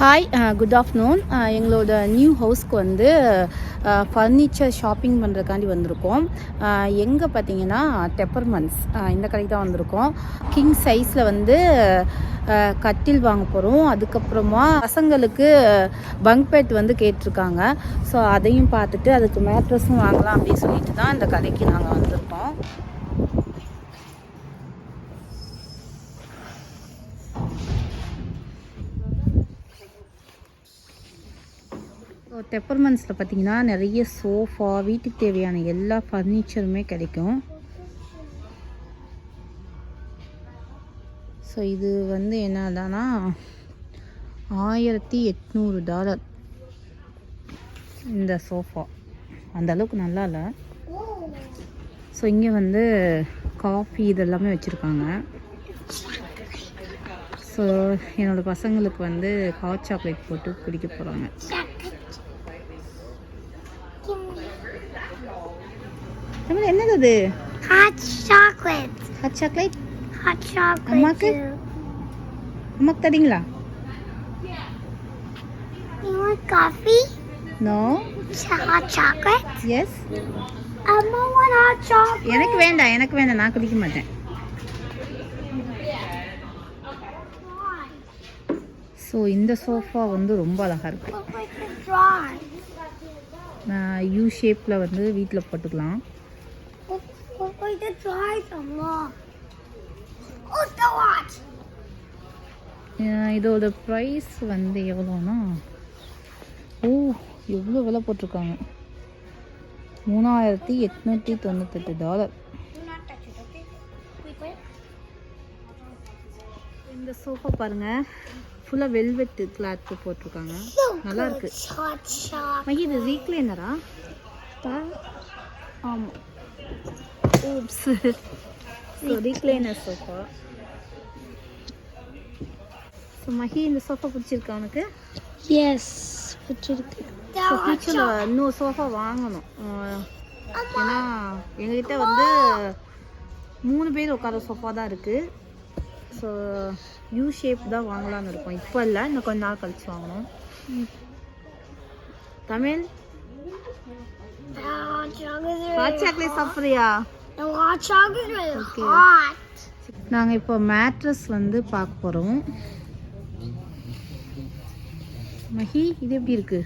Hi good afternoon எங்களோட new ஹவுஸ்க்கு வந்து ஃபர்னிச்சர் ஷாப்பிங் பண்ணுறக்காண்டி வந்திருக்கோம். Uh, எங்கே பார்த்தீங்கன்னா டெப்பர்மன்ஸ் uh, இந்த கடைக்கு தான் வந்திருக்கோம். கிங் சைஸில் வந்து uh, கட்டில் வாங்க போகிறோம் அதுக்கப்புறமா பசங்களுக்கு பங்க் பெட் வந்து கேட்டிருக்காங்க. ஸோ அதையும் பார்த்துட்டு அதுக்கு மேட்ரஸும் வாங்கலாம் அப்படின்னு சொல்லிட்டு தான் இந்த கடைக்கு நாங்கள் வந்திருக்கோம். ஸோ டெப்பர்மன்ஸில் பார்த்தீங்கன்னா நிறைய சோஃபா வீட்டுக்கு தேவையான எல்லா ஃபர்னிச்சருமே கிடைக்கும். ஸோ இது வந்து என்னதானா ஆயிரத்தி எட்நூறு டாலர் இந்த சோஃபா அந்த அளவுக்கு நல்லா இல்லை. ஸோ இங்கே வந்து காஃபி இதெல்லாமே வச்சுருக்காங்க. ஸோ என்னோடய பசங்களுக்கு வந்து ஹாட் சாக்லேட் போட்டு குடிக்க போகிறாங்க தமிழ் என்னது அது Hot chocolate. Hot chocolate Hot chocolate. அம்மாக்கு? அம்மாக்கு தரீங்களா You want coffee? No Ch- Hot chocolate? Yes Emma want hot chocolate. எனக்கு வேண்டாம் எனக்கு வேண்டாம் நான் குடிக்க மாட்டேன்? ஸோ இந்த சோஃபா வந்து ரொம்ப அழகாக. நான் யூ ஷேப்பில் வந்து வீட்டில் போட்டுக்கலாம் Look, look like the drawing, Emma. Oh, the watch. இதோட ப்ரைஸ் வந்து எவ்வளோனா ஓ எவ்வளோ விலை போட்டிருக்காங்க மூணாயிரத்தி எட்நூற்றி தொண்ணூத்தெட்டு டாலர். இந்த சோஃபா பாருங்க ஃபுல்லாக வெல்வெட் கிளாத் போட்டிருக்காங்க நல்லா. இருக்கு. மகி இது ரீக்ளைனரா ஆமாம் oops so recliner sofa so Magi இந்த சோஃபா பிடிச்சிருக்கா உனக்கு? Yes. The ஸோ ஃபியூச்சரில் இன்னொரு சோஃபா வாங்கணும். ஏன்னா எங்ககிட்ட வந்து மூணு பேர் உட்கார சோஃபா தான் இருக்குது ஸோ யூ ஷேப் தான் வாங்கலாம்னு இருக்கோம். இப்போ இல்லை இன்னும் கொஞ்ச நாள் கழிச்சு வாங்கணும். தமிழ்? The சாக்லேட் சாப்பிட்றியா? நாங்கள் இப்போ மேட்ரஸ் வந்து பார்க்க போகிறோம் மஹி இது எப்படி இருக்கு?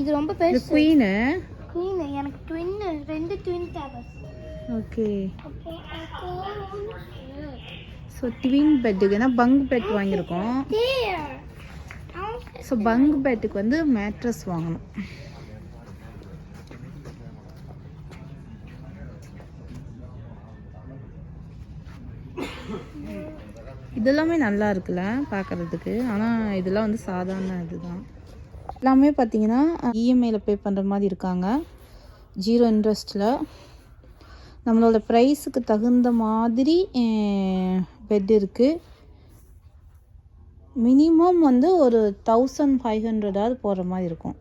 இது ரொம்ப பெருசு. குயினு குயின் எனக்கு ட்வின் ரெண்டு ட்வின் தேவை ஓகே. ஸோ ட்வின் பெட்டுக்கு ஏன்னா பங்க் பெட் வாங்கியிருக்கோம். ஸோ பங்க் பெட்டுக்கு வந்து மேட்ரஸ் வாங்கணும். இதெல்லாமே நல்லா இருக்குல்ல பார்க்கறதுக்கு ஆனால் இதெல்லாம் வந்து சாதாரண இதுதான். எல்லாமே பார்த்தீங்கன்னா இஎம்ஐயில் பே பண்ணுற மாதிரி இருக்காங்க. ஜீரோ இன்ட்ரெஸ்ட்டில் நம்மளோட ப்ரைஸுக்கு தகுந்த மாதிரி பெட் இருக்குது மினிமம் வந்து ஒரு தௌசண்ட் ஃபைவ் ஹண்ட்ரடாவது போகிற மாதிரி இருக்கும்.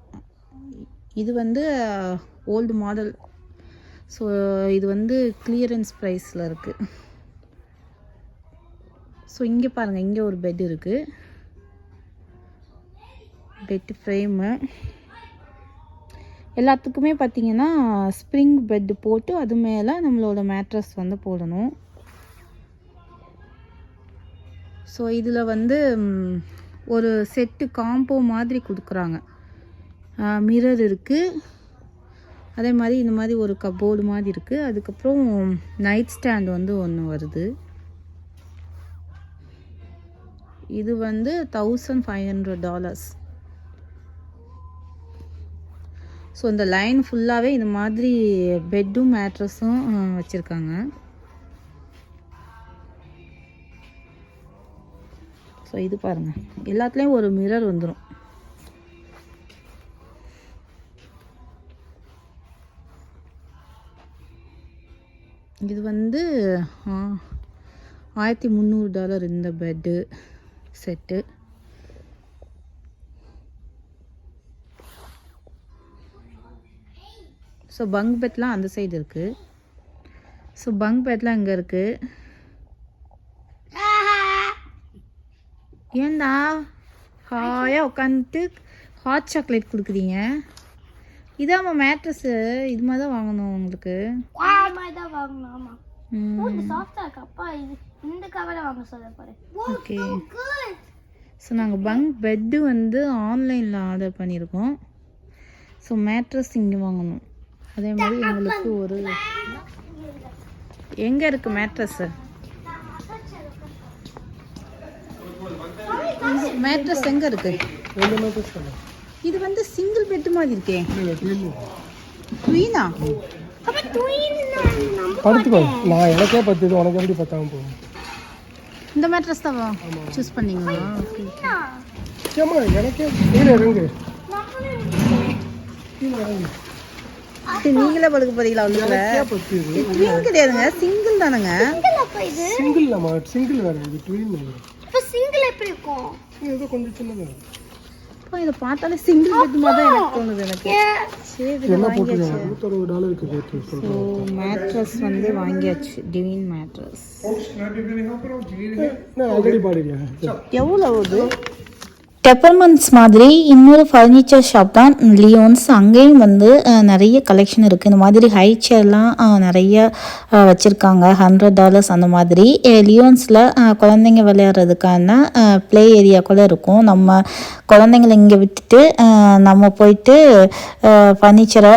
இது வந்து ஓல்டு மாடல் ஸோ இது வந்து கிளியரன்ஸ் ப்ரைஸில் இருக்குது ஸோ இங்கே பாருங்கள் இங்கே ஒரு பெட் இருக்குது பெட் ஃப்ரேமு எல்லாத்துக்குமே பார்த்திங்கன்னா ஸ்ப்ரிங் பெட்டு போட்டு அது மேலே நம்மளோட மேட்ரஸ் வந்து போடணும். ஸோ இதில் வந்து ஒரு செட்டு காம்போ மாதிரி கொடுக்குறாங்க. மிரர் இருக்குது அதே மாதிரி இந்த மாதிரி ஒரு கபோர்டு மாதிரி இருக்குது அதுக்கப்புறம் நைட் ஸ்டாண்ட் வந்து ஒன்று வருது. இது வந்து thousand five hundred dollars so இந்த லைன் ஃபுல்லாகவே இந்த மாதிரி பெட்டும் மேட்ரஸும் வச்சுருக்காங்க. ஸோ இது பாருங்கள் எல்லாத்துலேயும் ஒரு மிரர் வந்துடும் இது வந்து ஆ, ஆயிரத்தி முந்நூறு டாலர் இந்த பெட்டு செட்டு. ஸோ பங்க் பெட்லாம் அந்த சைடு இருக்குது ஸோ பங்க் பெட்லாம் இங்கே இருக்குது ஏன்டா? ஹாயாக உட்காந்துட்டு ஹாட் சாக்லேட் கொடுக்குறீங்க. இதாம்மா மேட்ரஸு இது மாதிரி தான் வாங்கணும் உங்களுக்கு. தான் வாங்கணும். ஆமா. ம், ஓ, இது சாஃப்டா இருக்கு. அப்பா இது இந்த கவரை வாங்க சொல்ல பாரு ஓகே ஸோ நாங்கள் பங்க் பெட்டு வந்து ஆன்லைனில் ஆர்டர் பண்ணியிருக்கோம் ஸோ மேட்ரஸ் இங்கே வாங்கணும். அதே மாதிரி எங்களுக்கு ஒரு எங்கே இருக்குது மேட்ரஸ்ஸு மேட்ரஸ் எங்கே இருக்கு? இது வந்து சிங்கிள் பெட் மாதிரி இருக்கே. குவீனா படுத்துக்கோ. நான் எனக்கே பத்துது உனக்கு எப்படி பத்தாம போகும்? இந்த மேட்ரஸ் தான் சூஸ் பண்ணீங்களா? ஓகே ஏமா எனக்கே கீழே இறங்கு. நீங்களே படுக்க போறீங்களா பத்துது. ட்வின் கிடையாதுங்க சிங்கிள் தானுங்க? சிங்கிள் இது? சிங்கிள் வேற இது ட்வீன் இப்ப சிங்கிள் எப்படி இருக்கும்? ஏதோ கொஞ்சம் சின்னது. அப்பா இதை பார்த்தாலே சிங்கிள் பெட் மாதிரி தான் எனக்கு தோணுது எனக்கு. சரி என்ன வாங்கியாச்சு. ஸோ மேட்ரஸ் வந்து வாங்கியாச்சு. டிவின் மேட்ரஸ் என்ன அகடி பாடியில் எவ்வளோ ஆகுது டெப்பர்மன்ஸ் மாதிரி இன்னொரு ஃபர்னிச்சர் ஷாப் தான் லியோன்ஸ் அங்கேயும் வந்து நிறைய கலெக்ஷன் இருக்குது இந்த மாதிரி ஹை சேர்லாம் நிறைய வச்சுருக்காங்க. ஹண்ட்ரட் டாலர்ஸ் அந்த மாதிரி. லியோன்ஸில் குழந்தைங்க விளையாடுறதுக்கான ப்ளே ஏரியா கூட இருக்கும். நம்ம குழந்தைங்கள இங்கே விட்டுட்டு நம்ம போயிட்டு ஃபர்னிச்சரை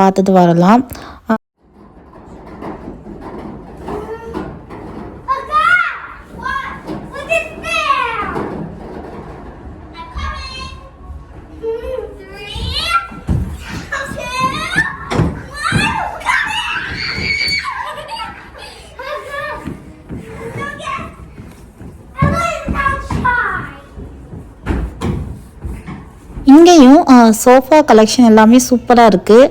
பார்த்துட்டு வரலாம். இங்கேயும் சோஃபா கலெக்ஷன் எல்லாமே சூப்பராக இருக்குது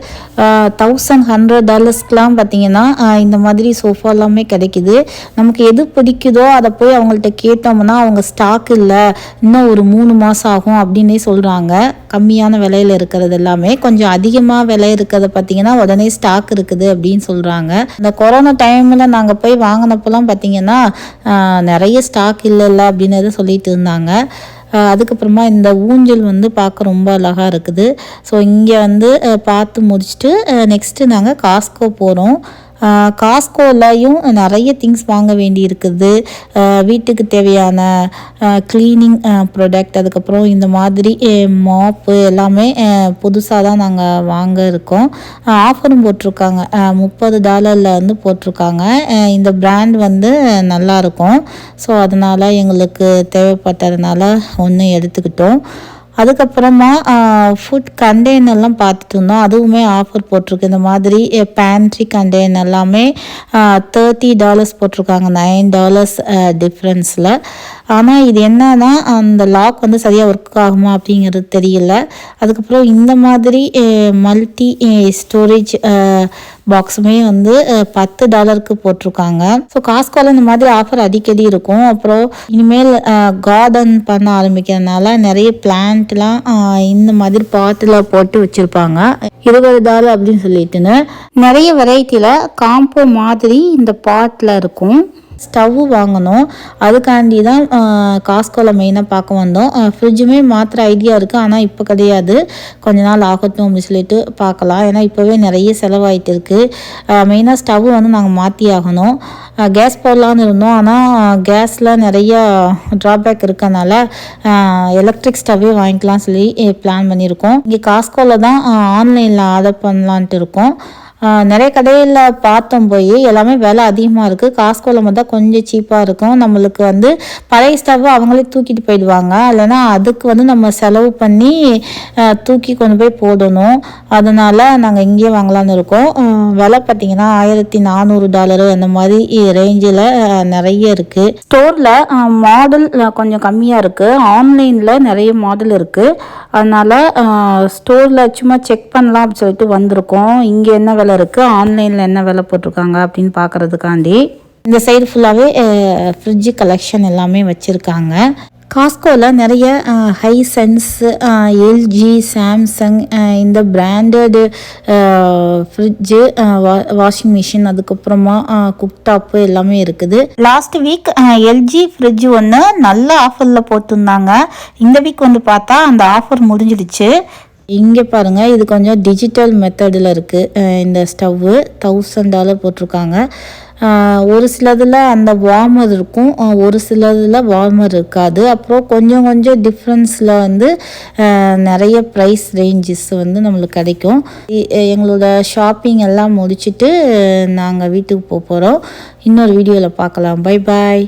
தௌசண்ட் ஹண்ட்ரட் டாலர்ஸ்க்கெலாம் பார்த்தீங்கன்னா இந்த மாதிரி சோஃபா எல்லாமே கிடைக்குது. நமக்கு எது பிடிக்குதோ அதை போய் அவங்கள்ட்ட கேட்டோம்னா அவங்க ஸ்டாக் இல்லை இன்னும் ஒரு மூணு மாதம் ஆகும் அப்படின்னே சொல்கிறாங்க கம்மியான விலையில் இருக்கிறது எல்லாமே. கொஞ்சம் அதிகமாக விலை இருக்கிறத பார்த்தீங்கன்னா உடனே ஸ்டாக் இருக்குது அப்படின்னு சொல்கிறாங்க இந்த கொரோனா டைமில் நாங்கள் போய் வாங்கினப்போலாம் பார்த்தீங்கன்னா நிறைய ஸ்டாக் இல்லைல்ல அப்படின்னு சொல்லிட்டு இருந்தாங்க. அதுக்கப்புறமா இந்த ஊஞ்சல் வந்து பார்க்க ரொம்ப அழகாக இருக்குது. ஸோ இங்கே வந்து பார்த்து முடிச்சுட்டு நெக்ஸ்ட்டு நாங்கள் காஸ்கோ போகிறோம் காஸ்கோலையும் நிறைய திங்ஸ் வாங்க வேண்டி இருக்குது வீட்டுக்கு தேவையான க்ளீனிங் ப்ராடக்ட் அதுக்கப்புறம் இந்த மாதிரி மாப்பு எல்லாமே புதுசாக தான் நாங்கள் வாங்க இருக்கோம். ஆஃபரும் போட்டிருக்காங்க. முப்பது டாலரில் வந்து போட்டிருக்காங்க. இந்த பிராண்ட் வந்து நல்லா இருக்கும். ஸோ அதனால் எங்களுக்கு தேவைப்பட்டதுனால ஒன்று எடுத்துக்கிட்டோம். அதுக்கப்புறமா ஃபுட் கண்டெய்னர்லாம் பார்த்துட்டு இருந்தோம். அதுவுமே ஆஃபர் போட்டிருக்கு. இந்த மாதிரி பேண்ட்ரி கண்டெய்னர் எல்லாமே தேர்ட்டி டாலர்ஸ் போட்டிருக்காங்க. நைன் டாலர்ஸ் டிஃப்ரென்ஸில் ஆனால் இது என்னன்னா அந்த லாக் வந்து சரியாக ஒர்க் ஆகுமா அப்படிங்கிறது தெரியல. அதுக்கப்புறம் இந்த மாதிரி மல்டி ஸ்டோரேஜ் பாக்ஸுமே வந்து பத்து டாலருக்கு போட்டிருக்காங்க. ஸோ காஸ்கோல இந்த மாதிரி ஆஃபர் அடிக்கடி இருக்கும். அப்புறம் இனிமேல் கார்டன் பண்ண ஆரம்பிக்கிறதுனால நிறைய பிளான்ட்லாம் இந்த மாதிரி பாட்டில் போட்டு வச்சுருப்பாங்க. இருபது டாலர் அப்படின்னு சொல்லிட்டுன்னு. நிறைய வெரைட்டியில் காம்போ மாதிரி இந்த பாட்டில் இருக்கும். ஸ்டவ் வாங்கணும். அதுக்காண்டி தான் காஸ்கோவில் மெயினாக பார்க்க வந்தோம். ஃப்ரிட்ஜுமே மாத்திர ஐடியா இருக்குது ஆனால் இப்போ கிடையாது. கொஞ்ச நாள் ஆகட்டும் அப்படின்னு சொல்லிட்டு பார்க்கலாம். ஏன்னா இப்போவே நிறைய செலவாயிட்டு இருக்குது மெயினாக ஸ்டவ் வந்து நாங்கள் மாற்றி ஆகணும். கேஸ் போடலான்னு இருந்தோம். ஆனால் கேஸில் நிறையா ட்ராபேக் இருக்கனால எலக்ட்ரிக் ஸ்டவ்வே வாங்கிக்கலாம் சொல்லி பிளான் பண்ணியிருக்கோம். இங்கே காஸ்கோவில் தான் ஆன்லைனில் ஆர்டர் பண்ணலான்ட்டு இருக்கோம். நிறைய கடையில் பார்த்தோம் போய் எல்லாமே விலை அதிகமாக இருக்குது காஸ்கோவில் மட்டும் கொஞ்சம் சீப்பாக இருக்கும். நம்மளுக்கு வந்து பழைய ஸ்டவ் அவங்களே தூக்கிட்டு போயிடுவாங்க. இல்லைன்னா அதுக்கு வந்து நம்ம செலவு பண்ணி தூக்கி கொண்டு போய் போடணும். அதனால் நாங்கள் இங்கேயே வாங்கலாம்னு இருக்கோம். விலை பார்த்தீங்கன்னா ஆயிரத்தி நானூறு டாலரு அந்த மாதிரி ரேஞ்சில் நிறைய இருக்குது ஸ்டோரில் மாடல் கொஞ்சம் கம்மியாக இருக்குது ஆன்லைனில் நிறைய மாடல் இருக்குது அதனால் ஸ்டோரில் சும்மா செக் பண்ணலாம் அப்படின்னு சொல்லிட்டு வந்திருக்கோம். இங்கே என்ன விலை இருக்குது ஆன்லைனில் என்ன விலை போட்டிருக்காங்க அப்படின்னு பார்க்குறதுக்காண்டி இந்த சைடு ஃபுல்லாகவே ஃப்ரிட்ஜு கலெக்ஷன் எல்லாமே வச்சுருக்காங்க. காஸ்கோவில் நிறைய ஹை சென்ஸ் எல்ஜி சாம்சங் இந்த பிராண்டடு ஃப்ரிட்ஜு வாஷிங் மிஷின் அதுக்கப்புறமா குக்டாப்பு எல்லாமே இருக்குது. லாஸ்ட் வீக் எல்ஜி ஃப்ரிட்ஜ் ஒன்று நல்ல ஆஃபரில் போட்டிருந்தாங்க. இந்த வீக் வந்து பார்த்தா அந்த ஆஃபர் முடிஞ்சிடுச்சு. இங்கே பாருங்கள் இது கொஞ்சம் டிஜிட்டல் மெத்தடில் இருக்குது இந்த ஸ்டவ்வு. தௌசண்ட் டாலர் போட்டிருக்காங்க. ஒரு சிலதில் அந்த வார்மர் இருக்கும். ஒரு சிலதில் வார்மர் இருக்காது. அப்புறம் கொஞ்சம் கொஞ்சம் டிஃப்ரென்ஸில் வந்து நிறைய ப்ரைஸ் ரேஞ்சஸ் வந்து நம்மளுக்கு கிடைக்கும். எங்களோட ஷாப்பிங் எல்லாம் முடிச்சுட்டு நாங்கள் வீட்டுக்கு போக போகிறோம் இன்னொரு வீடியோவில் பார்க்கலாம். Bye bye